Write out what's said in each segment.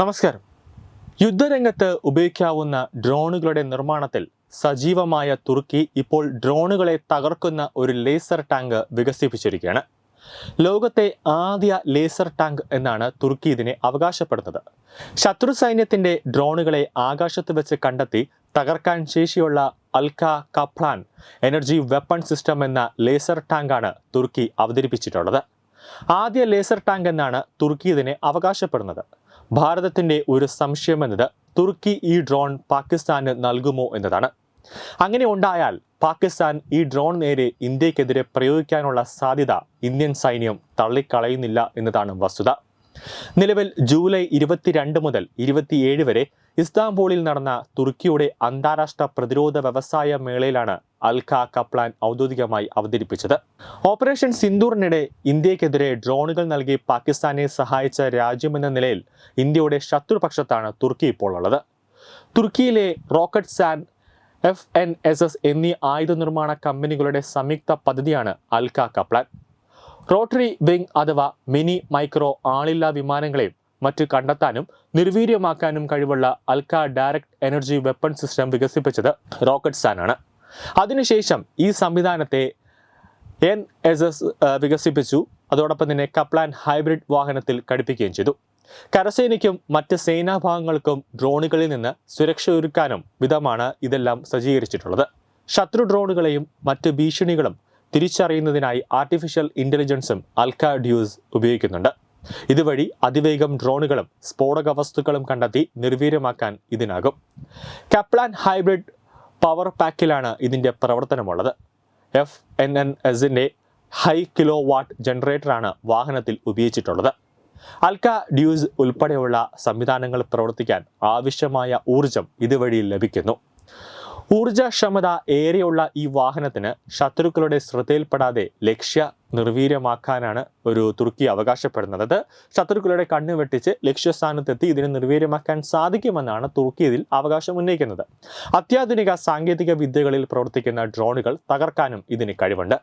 നമസ്കാരം. യുദ്ധരംഗത്ത് ഉപയോഗിക്കാവുന്ന ഡ്രോണുകളുടെ നിർമ്മാണത്തിൽ സജീവമായ തുർക്കി ഇപ്പോൾ ഡ്രോണുകളെ തകർക്കുന്ന ഒരു ലേസർ ടാങ്ക് വികസിപ്പിച്ചിരിക്കുകയാണ്. ലോകത്തെ ആദ്യ ലേസർ ടാങ്ക് എന്നാണ് തുർക്കി ഇതിനെ അവകാശപ്പെടുന്നത്. ശത്രു സൈന്യത്തിന്റെ ഡ്രോണുകളെ ആകാശത്ത് വെച്ച് കണ്ടെത്തി തകർക്കാൻ ശേഷിയുള്ള Alka Kaplan energy weapon system എന്ന ലേസർ ടാങ്കാണ് തുർക്കി അവതരിപ്പിച്ചിട്ടുള്ളത്. ആദ്യ ലേസർ ടാങ്ക് എന്നാണ് തുർക്കി ഇതിനെ അവകാശപ്പെടുന്നത്. ഭാരതത്തിന്റെ ഒരു സംശയം എന്നത് തുർക്കി ഈ ഡ്രോൺ പാകിസ്ഥാന് നൽകുമോ എന്നതാണ്. അങ്ങനെ ഉണ്ടായാൽ പാകിസ്ഥാൻ ഈ ഡ്രോൺ നേരെ ഇന്ത്യക്കെതിരെ പ്രയോഗിക്കാനുള്ള സാധ്യത ഇന്ത്യൻ സൈന്യം തള്ളിക്കളയുന്നില്ല എന്നതാണ് വസ്തുത. നിലവിൽ ജൂലൈ ഇരുപത്തിരണ്ട് മുതൽ ഇരുപത്തിയേഴ് വരെ ഇസ്താംബൂളിൽ നടന്ന തുർക്കിയുടെ അന്താരാഷ്ട്ര പ്രതിരോധ വ്യവസായ മേളയിലാണ് അൽഖ കപ്ലാൻ ഔദ്യോഗികമായി അവതരിപ്പിച്ചത്. ഓപ്പറേഷൻ സിന്ദൂറിനിടെ ഇന്ത്യക്കെതിരെ ഡ്രോണുകൾ നൽകി പാകിസ്ഥാനെ സഹായിച്ച രാജ്യമെന്ന നിലയിൽ ഇന്ത്യയുടെ ശത്രുപക്ഷത്താണ് തുർക്കി ഇപ്പോൾ ഉള്ളത്. തുർക്കിയിലെ Roketsan F N S S എന്നീ ആയുധ നിർമ്മാണ കമ്പനികളുടെ സംയുക്ത പദ്ധതിയാണ് അൽഖ കപ്ലാൻ. റോട്ടറി വിംഗ് അഥവാ മിനി മൈക്രോ ആളില്ലാ വിമാനങ്ങളെയും മറ്റ് കണ്ടെത്താനും നിർവീര്യമാക്കാനും കഴിവുള്ള Alka direct energy weapon system വികസിപ്പിച്ചത് റോക്കറ്റ് സാനാണ് അതിനുശേഷം ഈ സംവിധാനത്തെ എൻ എസ് എസ് വികസിപ്പിച്ചു. അതോടൊപ്പം തന്നെ കപ്ലാൻ ഹൈബ്രിഡ് വാഹനത്തിൽ ഘടിപ്പിക്കുകയും ചെയ്തു. കരസേനയ്ക്കും മറ്റ് സേനാഭാഗങ്ങൾക്കും ഡ്രോണുകളിൽ നിന്ന് സുരക്ഷ ഒരുക്കാനും വിധമാണ് ഇതെല്ലാം സജ്ജീകരിച്ചിട്ടുള്ളത്. ശത്രു ഡ്രോണുകളെയും മറ്റ് ഭീഷണികളും തിരിച്ചറിയുന്നതിനായി ആർട്ടിഫിഷ്യൽ ഇന്റലിജൻസും അൽക്കാഡ്യൂസ് ഉപയോഗിക്കുന്നുണ്ട്. ഇതുവഴി അതിവേഗം ഡ്രോണുകളും സ്ഫോടക വസ്തുക്കളും കണ്ടെത്തി നിർവീര്യമാക്കാൻ ഇതിനാകും. കപ്ലാൻ ഹൈബ്രിഡ് പവർ പാക്കിലാണ് ഇതിന്റെ പ്രവർത്തനമുള്ളത്. എഫ് എൻ എൻ എസിന്റെ ഹൈ കിലോ വാട്ട് ജനറേറ്ററാണ് വാഹനത്തിൽ ഉപയോഗിച്ചിട്ടുള്ളത്. അൽക്ക ഡ്യൂസ് ഉൾപ്പെടെയുള്ള സംവിധാനങ്ങൾ പ്രവർത്തിക്കാൻ ആവശ്യമായ ഊർജം ഇതുവഴി ലഭിക്കുന്നു. ഊർജക്ഷമത ഏറെയുള്ള ഈ വാഹനത്തിന് ശത്രുക്കളുടെ ശ്രദ്ധയിൽപ്പെടാതെ ലക്ഷ്യ നിർവീര്യമാക്കാനാണ് ഒരു തുർക്കി അവകാശപ്പെടുന്നത്. ശത്രുക്കളുടെ കണ്ണ് വെട്ടിച്ച് ലക്ഷ്യസ്ഥാനത്തെത്തി ഇതിനെ നിർവീര്യമാക്കാൻ സാധിക്കുമെന്നാണ് തുർക്കി ഇതിൽ അവകാശം ഉന്നയിക്കുന്നത്. അത്യാധുനിക സാങ്കേതിക വിദ്യകളിൽ പ്രവർത്തിക്കുന്ന ഡ്രോണുകൾ തകർക്കാനും ഇതിന് കഴിവുണ്ട്.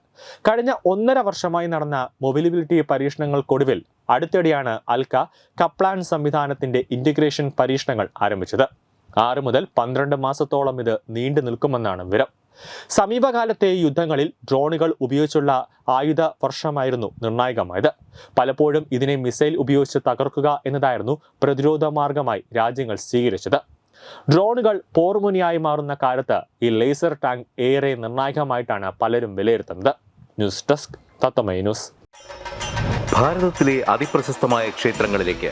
കഴിഞ്ഞ ഒന്നര വർഷമായി നടന്ന മൊബിലിബിലിറ്റി പരീക്ഷണങ്ങൾക്കൊടുവിൽ അടുത്തിടെയാണ് അൽക്ക കപ്ലാൻ സംവിധാനത്തിന്റെ ഇന്റഗ്രേഷൻ പരീക്ഷണങ്ങൾ ആരംഭിച്ചത്. ആറ് മുതൽ പന്ത്രണ്ട് മാസത്തോളം ഇത് നീണ്ടു നിൽക്കുമെന്നാണ് വിവരം. സമീപകാലത്തെ യുദ്ധങ്ങളിൽ ഡ്രോണുകൾ ഉപയോഗിച്ചുള്ള ആയുധ വർഷമായിരുന്നു നിർണായകമായത്. പലപ്പോഴും ഇതിനെ മിസൈൽ ഉപയോഗിച്ച് തകർക്കുക എന്നതായിരുന്നു പ്രതിരോധ മാർഗമായി രാജ്യങ്ങൾ സ്വീകരിച്ചത്. ഡ്രോണുകൾ പോർമുനിയായി മാറുന്ന കാലത്ത് ഈ ലേസർ ടാങ്ക് ഏറെ നിർണായകമായിട്ടാണ് പലരും വിലയിരുത്തുന്നത്. ന്യൂസ് ഡെസ്ക് തത്തമൈ ന്യൂസ്. ഭാരതത്തിലെ അതിപ്രശസ്തമായ ക്ഷേത്രങ്ങളിലേക്ക്